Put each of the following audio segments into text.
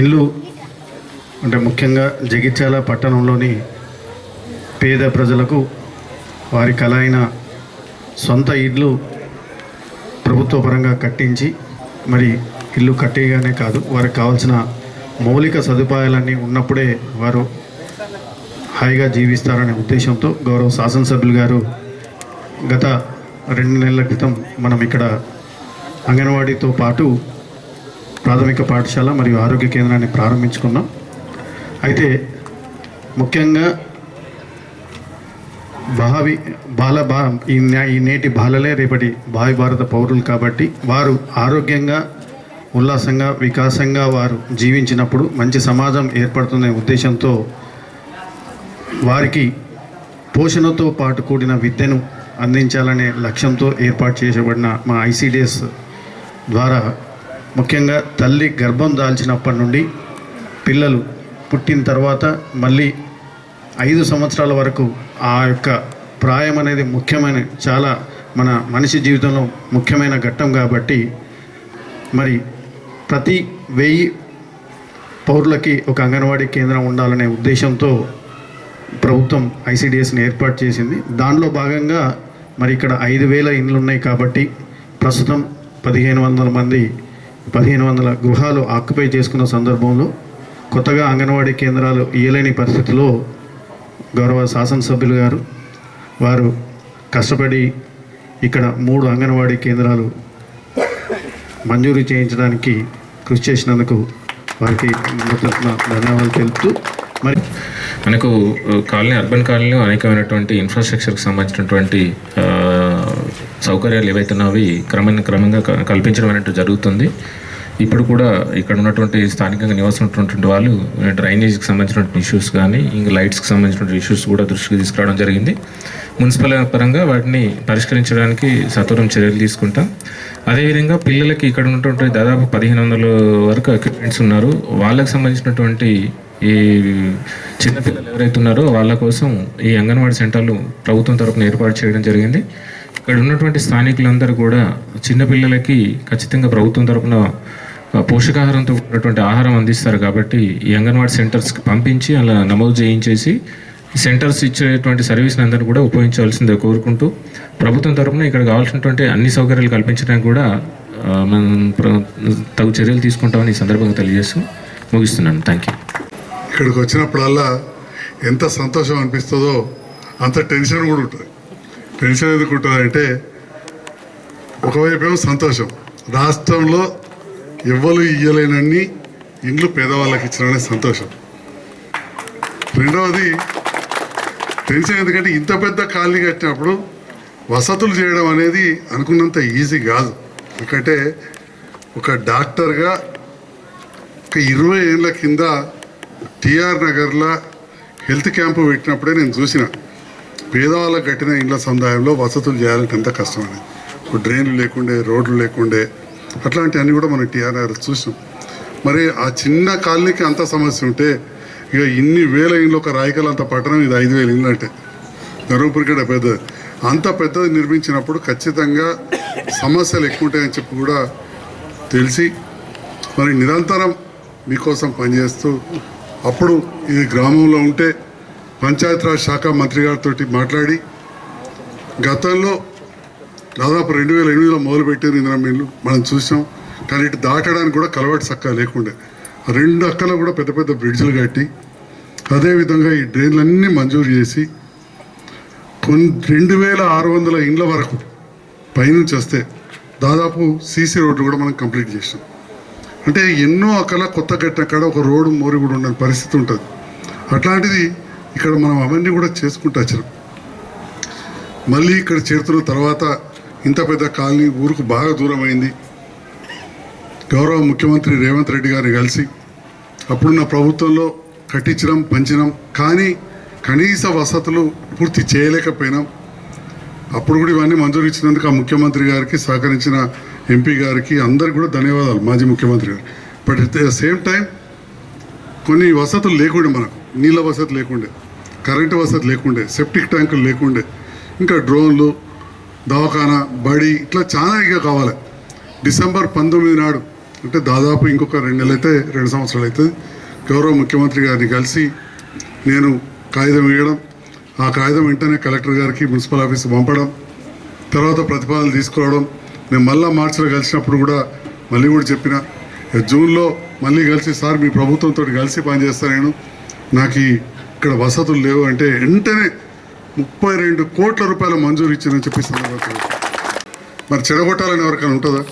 ఇల్లు అంటే ముఖ్యంగా జగిత్యాల పట్టణంలోని పేద ప్రజలకు వారి కల అయిన సొంత ఇల్లు ప్రభుత్వ పరంగా కట్టించి మరి ఇల్లు కట్టేయగానే కాదు వారికి కావాల్సిన మౌలిక సదుపాయాలన్నీ ఉన్నప్పుడే వారు హాయిగా జీవిస్తారనే ఉద్దేశంతో గౌరవ శాసనసభ్యులు గారు గత రెండు నెలల క్రితం మనం ఇక్కడ అంగన్వాడీతో పాటు ప్రాథమిక పాఠశాల మరియు ఆరోగ్య కేంద్రాన్ని ప్రారంభించుకున్నాం. అయితే ముఖ్యంగా భావి బాల బా ఈ ఈ నేటి బాలలే రేపటి భావి భారత పౌరులు కాబట్టి వారు ఆరోగ్యంగా ఉల్లాసంగా వికాసంగా వారు జీవించినప్పుడు మంచి సమాజం ఏర్పడుతుందనే ఉద్దేశంతో వారికి పోషణతో పాటు కూడిన విద్యను అందించాలనే లక్ష్యంతో ఏర్పాటు చేయబడిన మా ఐసిడిఎస్ ద్వారా ముఖ్యంగా తల్లి గర్భం దాల్చినప్పటి నుండి పిల్లలు పుట్టిన తర్వాత మళ్ళీ ఐదు సంవత్సరాల వరకు ఆ యొక్క ప్రాయం అనేది ముఖ్యమైన చాలా మన మనిషి జీవితంలో ముఖ్యమైన ఘట్టం కాబట్టి మరి ప్రతి వెయ్యి పౌరులకి ఒక అంగన్వాడీ కేంద్రం ఉండాలనే ఉద్దేశంతో ప్రభుత్వం ఐసిడిఎస్ని ఏర్పాటు చేసింది. దానిలో భాగంగా మరి ఇక్కడ ఐదు వేల ఇండ్లు ఉన్నాయి కాబట్టి ప్రస్తుతం పదిహేను వందల మంది పదిహేను వందల గృహాలు ఆక్యుపై చేసుకున్న సందర్భంలో కొత్తగా అంగన్వాడీ కేంద్రాలు ఇయ్యలేని పరిస్థితిలో గౌరవ శాసనసభ్యులు గారు వారు కష్టపడి ఇక్కడ మూడు అంగన్వాడీ కేంద్రాలు మంజూరు చేయించడానికి కృషి చేసినందుకు వారికి ధన్యవాదాలు తెలుపుతూ మరి మనకు కాలనీ అర్బన్ కాలనీలో అనేకమైనటువంటి ఇన్ఫ్రాస్ట్రక్చర్కి సంబంధించినటువంటి సౌకర్యాలు ఏవైతే అవి క్రమంగా క్రమంగా క- కల్పించడం అనేది జరుగుతుంది. ఇప్పుడు కూడా ఇక్కడ ఉన్నటువంటి స్థానికంగా నివాసం ఉన్నటువంటి వాళ్ళు డ్రైనేజ్కి సంబంధించినటువంటి ఇష్యూస్ కానీ ఇంకా లైట్స్కి సంబంధించినటువంటి ఇష్యూస్ కూడా దృష్టికి తీసుకురావడం జరిగింది. మున్సిపల్ పరంగా వాటిని పరిష్కరించడానికి సత్వరం చర్యలు తీసుకుంటాం. అదేవిధంగా పిల్లలకి ఇక్కడ ఉన్నటువంటి దాదాపు పదిహేను వందల వరకు ఎక్విప్మెంట్స్ ఉన్నారు. వాళ్ళకి సంబంధించినటువంటి ఈ చిన్నపిల్లలు ఎవరైతే ఉన్నారో వాళ్ళ కోసం ఈ అంగన్వాడీ సెంటర్లు ప్రభుత్వం తరపున ఏర్పాటు చేయడం జరిగింది. ఇక్కడ ఉన్నటువంటి స్థానికులందరూ కూడా చిన్నపిల్లలకి ఖచ్చితంగా ప్రభుత్వం తరపున పోషకాహారంతో ఉన్నటువంటి ఆహారం అందిస్తారు కాబట్టి ఈ అంగన్వాడీ సెంటర్స్కి పంపించి అలా నమోదు చేయించేసి ఈ సెంటర్స్ ఇచ్చేటువంటి సర్వీస్ని అందరినీ కూడా ఉపయోగించవలసిందే కోరుకుంటూ ప్రభుత్వం తరఫున ఇక్కడ కావాల్సినటువంటి అన్ని సౌకర్యాలు కల్పించడానికి కూడా మనం తగు చర్యలు తీసుకుంటామని ఈ సందర్భంగా తెలియజేస్తూ ముగిస్తున్నాను. థ్యాంక్ యూ ఇక్కడికి వచ్చినప్పుడల్లా ఎంత సంతోషం అనిపిస్తుందో అంత టెన్షన్ కూడా ఉంటుంది. టెన్షన్ ఎదుర్కొంటుందంటే ఒకవైపు ఏమో సంతోషం. రాష్ట్రంలో ఎవ్వరు ఇయ్యలేనన్ని ఇండ్లు పేదవాళ్ళకి ఇచ్చిననే సంతోషం. రెండవది టెన్షన్ ఎందుకంటే ఇంత పెద్ద కాలనీ కట్టినప్పుడు వసతులు చేయడం అనేది అనుకున్నంత ఈజీ కాదు. ఎందుకంటే ఒక డాక్టర్గా ఒక ఇరవై ఏళ్ళ కింద టిఆర్ నగర్లో హెల్త్ క్యాంపు పెట్టినప్పుడే నేను చూసిన. పేదవాళ్ళకు కట్టిన ఇండ్ల సముదాయంలో వసతులు చేయాలంటే ఎంత కష్టం అనేది ఇప్పుడు డ్రైన్లు లేకుండే రోడ్లు లేకుండే అట్లాంటివన్నీ కూడా మనం టీఆర్ఆర్ నగర్ చూసాం మరి ఆ చిన్న కాలనీకి అంత సమస్య ఉంటే ఇక ఇన్ని వేల ఇండ్లు ఒక రాయకల్ అంత పట్టణం ఇది ఐదు వేల ఇండ్లు అంటే ధర్మపురికడ పెద్దది. అంత పెద్దది నిర్మించినప్పుడు ఖచ్చితంగా సమస్యలు ఎక్కువ ఉంటాయని చెప్పి కూడా తెలిసి మరి నిరంతరం మీకోసం పనిచేస్తూ అప్పుడు ఇది గ్రామంలో ఉంటే పంచాయతీరాజ్ శాఖ మంత్రి గారితో మాట్లాడి గతంలో దాదాపు రెండు వేల ఎనిమిదిలో మొదలుపెట్టారు ఇందిరా మిల్లు. మనం చూసాం. కానీ ఇటు దాటడానికి కూడా కలవాటి చక్కగా లేకుండే. రెండు అక్కల కూడా పెద్ద పెద్ద బ్రిడ్జ్లు కట్టి అదేవిధంగా ఈ డ్రైన్లన్నీ మంజూరు చేసి కొన్ని రెండు వేల ఆరు వందల ఇండ్ల వరకు పైనుంచి వస్తే దాదాపు సీసీ రోడ్లు కూడా మనం కంప్లీట్ చేసాం అంటే ఎన్నో అక్కడ కొత్త కట్టిన కాడ ఒక రోడ్డు మోరి కూడా ఉండని పరిస్థితి ఉంటుంది. అట్లాంటిది ఇక్కడ మనం అవన్నీ కూడా చేసుకుంటూ వచ్చినాం మళ్ళీ ఇక్కడ చేరుతున్న తర్వాత ఇంత పెద్ద కాలనీ ఊరుకు బాగా దూరం అయింది. గౌరవ ముఖ్యమంత్రి రేవంత్ రెడ్డి గారిని కలిసి అప్పుడున్న ప్రభుత్వంలో కట్టించడం పంచడం కానీ కనీస వసతులు పూర్తి చేయలేకపోయినాం. అప్పుడు కూడా ఇవన్నీ మంజూరు ఇచ్చినందుకు ఆ ముఖ్యమంత్రి గారికి సహకరించిన ఎంపీ గారికి అందరికి కూడా ధన్యవాదాలు మాజీ ముఖ్యమంత్రి గారు. But at the same time కొన్ని వసతులు లేకుండా మనకు నీళ్ళ వసతి లేకుండే కరెంటు వసతి లేకుండే సెప్టిక్ ట్యాంకులు లేకుండే ఇంకా డ్రోన్లు దవాఖానా బడి ఇట్లా చాలా ఇక కావాలి. డిసెంబర్ పంతొమ్మిది నాడు అంటే దాదాపు ఇంకొక రెండు నెలలు అయితే రెండు సంవత్సరాలు అవుతుంది గౌరవ ముఖ్యమంత్రి గారిని కలిసి నేను కాగితం వేయడం ఆ కాగితం వెంటనే కలెక్టర్ గారికి మున్సిపల్ ఆఫీస్ పంపడం తర్వాత ప్రతిపాదనలు తీసుకోవడం నేను మళ్ళా మార్చిలో కలిసినప్పుడు కూడా మళ్ళీ కూడా చెప్పిన జూన్లో మళ్ళీ కలిసి సార్ మీ ప్రభుత్వంతో కలిసి పనిచేస్తాను నేను నాకు ఇక్కడ వసతులు లేవు అంటే వెంటనే ముప్పై రెండు కోట్ల రూపాయల మంజూరు ఇచ్చిందని చెప్పి సందర్భంగా మరి చెడగొట్టాలని ఎవరికైనా ఉంటుందా?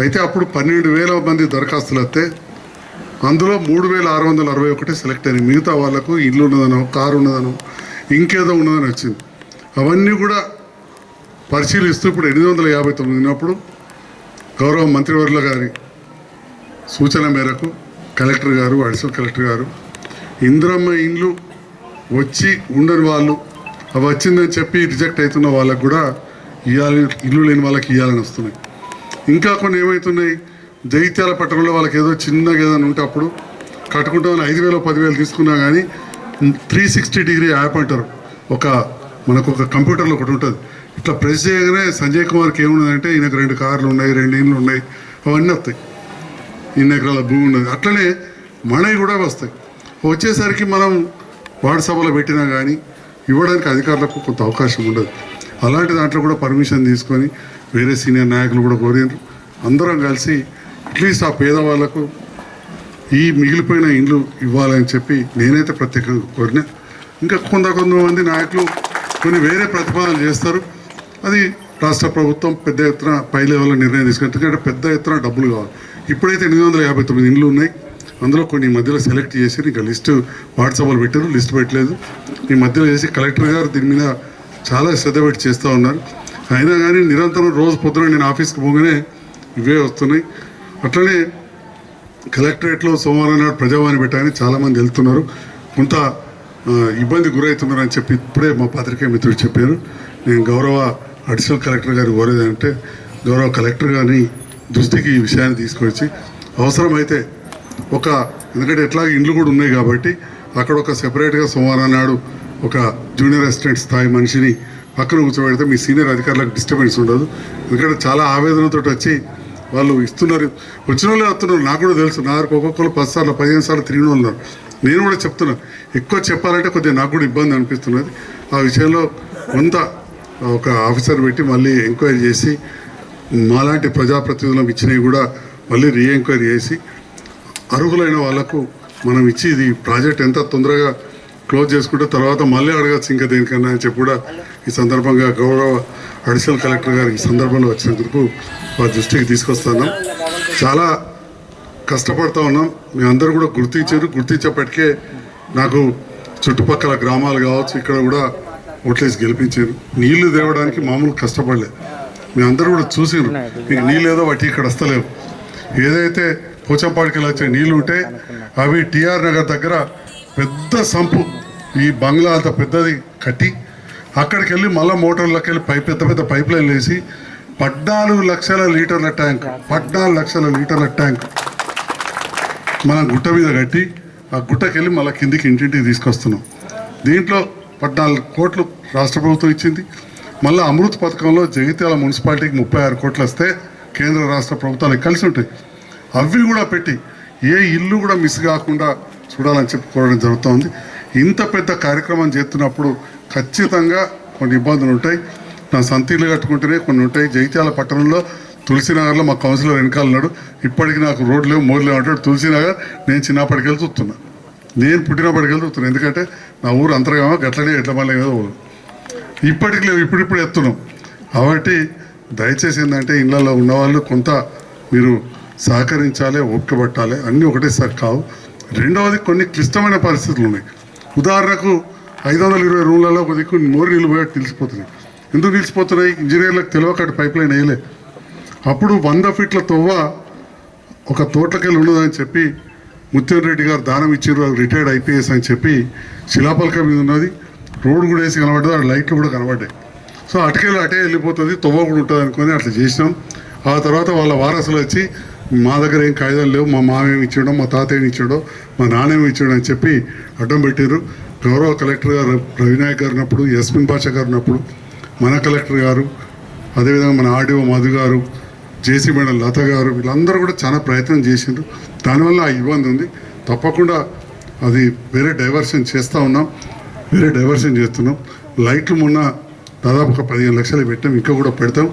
అయితే అప్పుడు పన్నెండు వేల మంది దరఖాస్తులు వస్తే అందులో మూడు వేల ఆరు వందల అరవై ఒకటి సెలెక్ట్ అయినాయి మిగతా వాళ్ళకు ఇల్లు ఉన్నదనో కారు ఉన్నదనో ఇంకేదో ఉన్నదని వచ్చింది. అవన్నీ కూడా పరిశీలిస్తూ ఇప్పుడు ఎనిమిది వందల యాభై తొమ్మిది ఉన్నప్పుడు గౌరవ మంత్రివర్యుల గారి సూచన మేరకు కలెక్టర్ గారు అడిషనల్ కలెక్టర్ గారు ఇంద్రమ్మ ఇండ్లు వచ్చి ఉండని వాళ్ళు అవి వచ్చిందని చెప్పి రిజెక్ట్ అవుతున్న వాళ్ళకు కూడా ఇవ్వాలి ఇల్లు లేని వాళ్ళకి ఇవ్వాలని వస్తున్నాయి. ఇంకా కొన్ని ఏమవుతున్నాయి జైత్యాల పట్టణంలో వాళ్ళకి ఏదో చిన్నగా ఏదైనా ఉంటే అప్పుడు కట్టుకుంటామని ఐదు వేలు పదివేలు తీసుకున్నా కానీ త్రీ సిక్స్టీ డిగ్రీ యాప్ అంటారు. ఒక మనకు ఒక కంప్యూటర్లో ఒకటి ఉంటుంది. ఇట్లా ప్రెస్ చేయగానే సంజయ్ కుమార్కి ఏమున్నదంటే ఈయనకు రెండు కార్లు ఉన్నాయి రెండు ఇండ్లు ఉన్నాయి అవన్నీ వస్తాయి. ఇన్ని ఎకరాల భూమి ఉన్నది. అట్లనే మనవి కూడా వస్తాయి. వచ్చేసరికి మనం వార్డు సభలో పెట్టినా కానీ ఇవ్వడానికి అధికారులకు కొంత అవకాశం ఉండదు. అలాంటి దాంట్లో కూడా పర్మిషన్ తీసుకొని వేరే సీనియర్ నాయకులు కూడా కోరినారు అందరం కలిసి అట్లీస్ట్ ఆ పేదవాళ్ళకు ఈ మిగిలిపోయిన ఇండ్లు ఇవ్వాలని చెప్పి నేనైతే ప్రత్యేకంగా కోరినా. ఇంకా కొంత కొంతమంది నాయకులు కొన్ని వేరే ప్రతిపాదనలు చేస్తారు. అది రాష్ట్ర ప్రభుత్వం పెద్ద ఎత్తున పై లెవెల్లో నిర్ణయం తీసుకుంటుంది. ఎందుకంటే పెద్ద ఎత్తున డబ్బులు కావాలి. ఇప్పుడైతే ఎనిమిది వందల యాభై తొమ్మిది ఇండ్లు ఉన్నాయి. అందులో కొన్ని మధ్యలో సెలెక్ట్ చేసి ఇక లిస్టు వాట్సాప్లో పెట్టారు లిస్ట్ పెట్టలేదు. ఈ మధ్యలో చేసి కలెక్టర్ గారు దీని మీద చాలా శ్రద్ధ పెట్టి చేస్తూ ఉన్నారు. అయినా కానీ నిరంతరం రోజు పొద్దున నేను ఆఫీస్కి పోగానే ఇవే వస్తున్నాయి. అట్లనే కలెక్టరేట్లో సోమవారం నాడు ప్రజావాణి పెట్టాలని చాలామంది వెళ్తున్నారు. కొంత ఇబ్బంది గురవుతున్నారు అని చెప్పి ఇప్పుడే మా పత్రికా మిత్రుడు చెప్పారు. నేను గౌరవ అడిషనల్ కలెక్టర్ గారు కోరేదంటే గౌరవ కలెక్టర్ గారిని దృష్టికి ఈ విషయాన్ని తీసుకొచ్చి అవసరమైతే ఒక ఎందుకంటే ఎట్లా ఇండ్లు కూడా ఉన్నాయి కాబట్టి అక్కడ ఒక సెపరేట్గా సోమవారం నాడు ఒక జూనియర్ అసిస్టెంట్ స్థాయి మనిషిని పక్కన కూర్చోబెడితే మీ సీనియర్ అధికారులకు డిస్టర్బెన్స్ ఉండదు. ఎందుకంటే చాలా ఆవేదనతో వచ్చి వాళ్ళు ఇస్తున్నారు. వచ్చిన వాళ్ళే వస్తున్నారు. నాకు కూడా తెలుసు. నా దగ్గర ఒక్కొక్కరు పది సార్లు పదిహేను సార్లు తిరిగిన ఉన్నారు. నేను కూడా చెప్తున్నాను ఎక్కువ చెప్పాలంటే కొద్దిగా నాకు కూడా ఇబ్బంది అనిపిస్తున్నది. ఆ విషయంలో కొంత ఒక ఆఫీసర్ పెట్టి మళ్ళీ ఎంక్వైరీ చేసి మాలాంటి ప్రజాప్రతినిధులం ఇచ్చినవి కూడా మళ్ళీ రీ ఎంక్వైరీ చేసి అర్హులైన వాళ్ళకు మనం ఇచ్చి ఇది ప్రాజెక్ట్ ఎంత తొందరగా క్లోజ్ చేసుకుంటే తర్వాత మళ్ళీ అడగచ్చు ఇంకా దేనికన్నా అని చెప్పి కూడా ఈ సందర్భంగా గౌరవ అడిషనల్ కలెక్టర్ గారు ఈ సందర్భంలో వచ్చినందుకు మా దృష్టికి తీసుకొస్తున్నాం. చాలా కష్టపడుతూ ఉన్నాం. మీ అందరూ కూడా గుర్తించారు. గుర్తించేప్పటికే నాకు చుట్టుపక్కల గ్రామాలు కావచ్చు ఇక్కడ కూడా ఓట్లేసి గెలిపించారు. నీళ్ళు తేవడానికి మామూలు కష్టపడలేదు. మీ అందరూ కూడా చూసారు మీకు నీళ్ళు ఏదో వాటి ఇక్కడ వస్తలేవు. ఏదైతే పోచంపాడికి వచ్చే నీళ్ళు ఉంటే అవి టిఆర్ నగర్ దగ్గర పెద్ద సంపు. ఈ బంగ్లా అంత పెద్దది కట్టి అక్కడికి వెళ్ళి మళ్ళీ మోటార్లోకి వెళ్ళి పైప్ పెద్ద పెద్ద పైప్ లైన్లు వేసి పద్నాలుగు లక్షల లీటర్ల ట్యాంక్ పద్నాలుగు లక్షల లీటర్ల ట్యాంక్ మనం గుట్ట మీద కట్టి ఆ గుట్టకి వెళ్ళి మళ్ళీ కిందికి ఇంటింటికి తీసుకొస్తున్నాం. దీంట్లో పద్నాలుగు కోట్లు రాష్ట్ర ప్రభుత్వం ఇచ్చింది. మళ్ళీ అమృత్ పథకంలో జగిత్యాల మున్సిపాలిటీకి ముప్పై ఆరు కోట్లు వస్తే కేంద్ర రాష్ట్ర ప్రభుత్వాలకు కలిసి ఉంటాయి. అవి కూడా పెట్టి ఏ ఇల్లు కూడా మిస్ కాకుండా చూడాలని చెప్పుకోవడం జరుగుతుంది. ఇంత పెద్ద కార్యక్రమం చేస్తున్నప్పుడు ఖచ్చితంగా కొన్ని ఇబ్బందులు ఉంటాయి. నా సంతీలు కట్టుకుంటేనే కొన్ని ఉంటాయి. జైత్యాల పట్టణంలో తులసినగర్లో మా కౌన్సిలర్ వెనకాల ఉన్నాడు. ఇప్పటికి నాకు రోడ్లు లేవు మోర్లు లేవు అంటాడు. తులసినగర్ నేను చిన్నప్పటికెళ్ళి చూస్తున్నా నేను పుట్టినప్పటికెళ్ళి చూస్తున్నా ఎందుకంటే నా ఊరు అంతర్గామా గట్లనే ఎట్ల మళ్ళీ ఏదో ఊరు. ఇప్పటికి లేవు ఇప్పుడిప్పుడు ఎత్తున్నాం. కాబట్టి దయచేసి ఏంటంటే ఇళ్ళల్లో ఉన్నవాళ్ళు కొంత మీరు సహకరించాలి ఓపిక పట్టాలి అన్నీ ఒకటేసారి కావు. రెండవది కొన్ని క్లిష్టమైన పరిస్థితులు ఉన్నాయి. ఉదాహరణకు ఐదు వందల ఇరవై రూమ్లలో ఒక దిక్కు మోరు నీళ్ళు పోయేట్టు నిలిచిపోతున్నాయి. ఎందుకు నిలిచిపోతున్నాయి? ఇంజనీర్లకు తెలియకట్టు పైప్ లైన్ వేయలే. అప్పుడు వంద ఫీట్ల తొవ్వ ఒక తోటకెళ్ళి ఉన్నదని చెప్పి ముత్యం రెడ్డి గారు దానం ఇచ్చారు రిటైర్డ్ ఐపీఎస్ అని చెప్పి శిలాపలక మీద ఉన్నది. రోడ్డు కూడా వేసి కనబడ్డది ఆ లైట్లు కూడా కనబడ్డాయి. సో అటుకెళ్ళి అటే వెళ్ళిపోతుంది తొవ్వ కూడా ఉంటుంది అనుకొని అట్లా చేసినాం. ఆ తర్వాత వాళ్ళ వారసులు వచ్చి మా దగ్గర ఏం కాగితాలు లేవు. మా మామ ఏమి ఇచ్చాడో మా తాత ఏమి ఇచ్చాడో మా నాన్న ఏమి ఇచ్చాడో అని చెప్పి అడ్డం పెట్టారు గౌరవ కలెక్టర్ గారు రవినాయక్ గారు ఉన్నప్పుడు యస్మిన్ పాషా గారు ఉన్నప్పుడు మన కలెక్టర్ గారు అదేవిధంగా మన ఆర్డీఓ మధు గారు జేసీ మేడం లత గారు వీళ్ళందరూ కూడా చాలా ప్రయత్నం చేసిండ్రు. దానివల్ల ఆ ఇబ్బంది ఉంది. తప్పకుండా అది వేరే డైవర్షన్ చేస్తూ ఉన్నాం. వేరే డైవర్షన్ చేస్తున్నాం. లైట్లు మొన్న దాదాపు ఒక పదిహేను లక్షలు పెట్టాం. ఇంకా కూడా పెడతాం.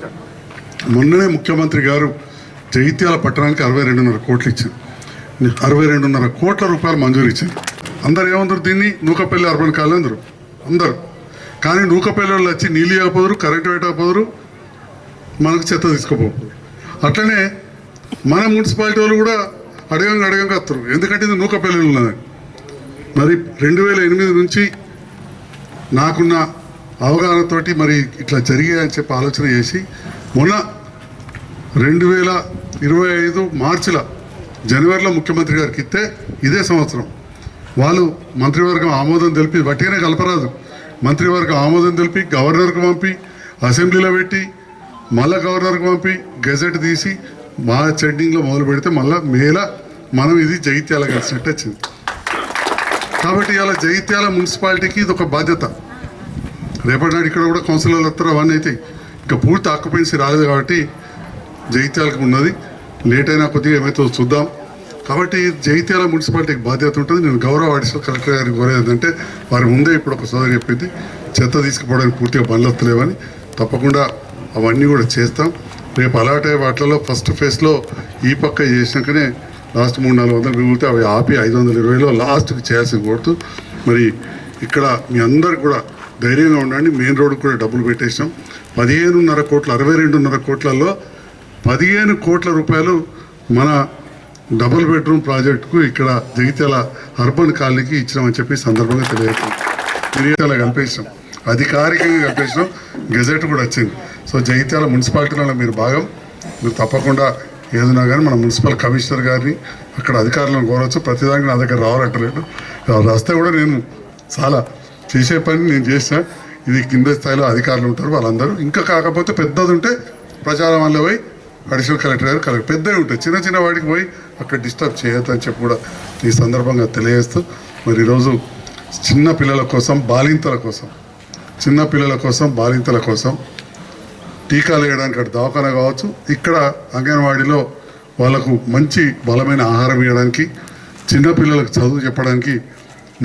మొన్ననే ముఖ్యమంత్రి గారు జగిత్యాల పట్టణానికి అరవై రెండున్నర కోట్లు ఇచ్చింది అరవై రెండున్నర కోట్ల రూపాయలు మంజూరు ఇచ్చింది అందరు ఏమందరు దీన్ని? నూకపల్లి అర్బన్ కాలనీ అందరు. అందరు. కానీ నూకపల్లి వాళ్ళు వచ్చి నీళ్ళు ఇవ్వకపోదురు కరెంటు పెట్టకపోదురు మనకు చెత్త తీసుకోపోదు అట్లనే మన మున్సిపాలిటీ వాళ్ళు కూడా అడగంగా అడగంగా వస్తారు ఎందుకంటే ఇది నూకపల్లి ఉన్నది. మరి రెండు వేల ఎనిమిది నుంచి నాకున్న అవగాహనతోటి మరి ఇట్లా జరిగాయని చెప్పి ఆలోచన చేసి మొన్న రెండు వేల ఇరవై ఐదు మార్చిలో జనవరిలో ముఖ్యమంత్రి గారికి ఇస్తే ఇదే సంవత్సరం. వాళ్ళు మంత్రివర్గం ఆమోదం తెలిపి వట్టిగానే కలపరాదు. మంత్రివర్గం ఆమోదం తెలిపి గవర్నర్కు పంపి అసెంబ్లీలో పెట్టి మళ్ళా గవర్నర్కి పంపి గెజెట్ తీసి మా చెడ్డింగ్లో మొదలు పెడితే మళ్ళీ మేల మనం ఇది జగిత్యాల కలిసినట్టు వచ్చింది. కాబట్టి ఇలా జగిత్యాల మున్సిపాలిటీకి ఇది ఒక బాధ్యత. రేపటి నాడు ఇక్కడ కూడా కౌన్సిలర్లు వస్తారు అవన్నీ అయితే. ఇంకా పూర్తి ఆక్యుపెన్సీ రాలేదు కాబట్టి జగిత్యాలకు ఉన్నది. లేట్ అయినా కొద్దిగా ఏమైతే చూద్దాం. కాబట్టి జైత్యాల మున్సిపాలిటీకి బాధ్యత ఉంటుంది. నేను గౌరవ అడిషనల్ కలెక్టర్ గారికి కోరేది ఏంటంటే వారి ముందే ఇప్పుడు ఒక సోదరి చెప్పింది చెత్త తీసుకుపోవడానికి పూర్తిగా బండ్లు తప్పకుండా అవన్నీ కూడా చేస్తాం. రేపు అలాట్ అయ్యే వాటిలో ఫస్ట్ ఫేజ్లో ఈ పక్క చేసినాకనే లాస్ట్ మూడు నాలుగు వందలు మిగిలితే అవి ఆపి ఐదు వందల ఇరవైలో లాస్ట్కి చేయాల్సి కోరుతూ మరి ఇక్కడ మీ అందరు కూడా ధైర్యంగా ఉండండి. మెయిన్ రోడ్డు కూడా డబ్బులు పెట్టేసినాం. పదిహేనున్నర కోట్ల అరవై రెండున్నర కోట్లలో పదిహేను కోట్ల రూపాయలు మన డబుల్ బెడ్రూమ్ ప్రాజెక్టుకు ఇక్కడ జగిత్యాల అర్బన్ కాలనీకి ఇచ్చినామని చెప్పి సందర్భంగా తెలియజేస్తాం జగిత్యాల కల్పించాం అధికారికంగా కనిపించడం గెజెట్ కూడా వచ్చింది. సో జగిత్యాల మున్సిపాలిటీలో మీరు భాగం. మీరు తప్పకుండా ఏదైనా కానీ మన మున్సిపల్ కమిషనర్ గారిని అక్కడ అధికారులను కోరవచ్చు. ప్రతిదానికి నా దగ్గర రావాలంటలేదు. రాస్తే కూడా నేను చాలా చేసే పని నేను చేసిన. ఇది కింద స్థాయిలో అధికారులు ఉంటారు. వాళ్ళందరూ ఇంకా కాకపోతే పెద్దది ఉంటే ప్రచారం వల్ల పోయి అడిషనల్ కలెక్టర్ గారు కలెక్టర్ పెద్దవి ఉంటాయి. చిన్న చిన్న వాటికి పోయి అక్కడ డిస్టర్బ్ చేయొద్దు అని చెప్పి కూడా ఈ సందర్భంగా తెలియజేస్తూ మరి ఈరోజు చిన్న పిల్లల కోసం బాలింతల కోసం చిన్న పిల్లల కోసం బాలింతల కోసం టీకాలు వేయడానికి అటు దవాఖానా కావచ్చు ఇక్కడ అంగన్వాడీలో వాళ్ళకు మంచి బలమైన ఆహారం ఇవ్వడానికి చిన్నపిల్లలకు చదువు చెప్పడానికి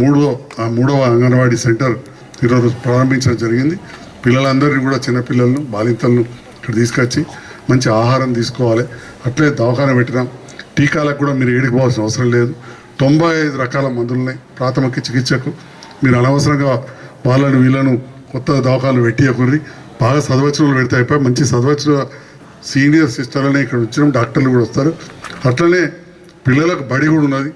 మూడో ఆ మూడవ అంగన్వాడీ సెంటర్ ఈరోజు ప్రారంభించడం జరిగింది. పిల్లలందరినీ కూడా చిన్నపిల్లలను బాలింతలను ఇక్కడ తీసుకొచ్చి మంచి ఆహారం తీసుకోవాలి. అట్లే దవాఖాన పెట్టినాం టీకాలకు కూడా మీరు ఏడికి పోవాల్సిన అవసరం లేదు. తొంభై ఐదు రకాల మందులు ఉన్నాయి ప్రాథమిక చికిత్సకు మీరు అనవసరంగా వాళ్ళను వీళ్ళను కొత్త దవాఖాలు పెట్టియకుర్రి. బాగా చదవచ్చిన పెడితే అయిపోయి మంచి చదవచ్చిన సీనియర్ సిస్టర్లనే ఇక్కడ వచ్చిన. డాక్టర్లు కూడా వస్తారు. అట్లనే పిల్లలకు బడి కూడా ఉన్నది.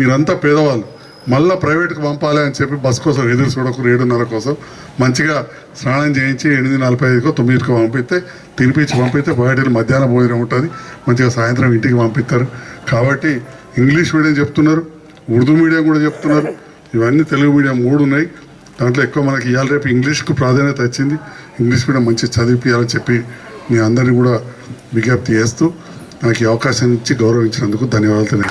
మీరంతా పేదవాళ్ళు. మళ్ళీ ప్రైవేట్కి పంపాలి అని చెప్పి బస్ కోసం ఎదురు చూడకు ఏడున్నర కోసం మంచిగా స్నానం చేయించి ఎనిమిది నలభై ఐదుకో తొమ్మిదికో పంపిస్తే తినిపించి పంపిస్తే బయట మధ్యాహ్నం భోజనం ఉంటుంది. మంచిగా సాయంత్రం ఇంటికి పంపిస్తారు. కాబట్టి ఇంగ్లీష్ మీడియం చెప్తున్నారు ఉర్దూ మీడియం కూడా చెప్తున్నారు. ఇవన్నీ తెలుగు మీడియం మూడు ఉన్నాయి. దాంట్లో ఎక్కువ మనకి ఇవాళ రేపు ఇంగ్లీష్కు ప్రాధాన్యత వచ్చింది. ఇంగ్లీష్ మీడియం మంచి చదివిపించాలని చెప్పి మీ అందరినీ కూడా విజ్ఞప్తి చేస్తూ నాకు ఈ అవకాశం ఇచ్చి గౌరవించినందుకు ధన్యవాదాలు తెలియజేస్తున్నాను.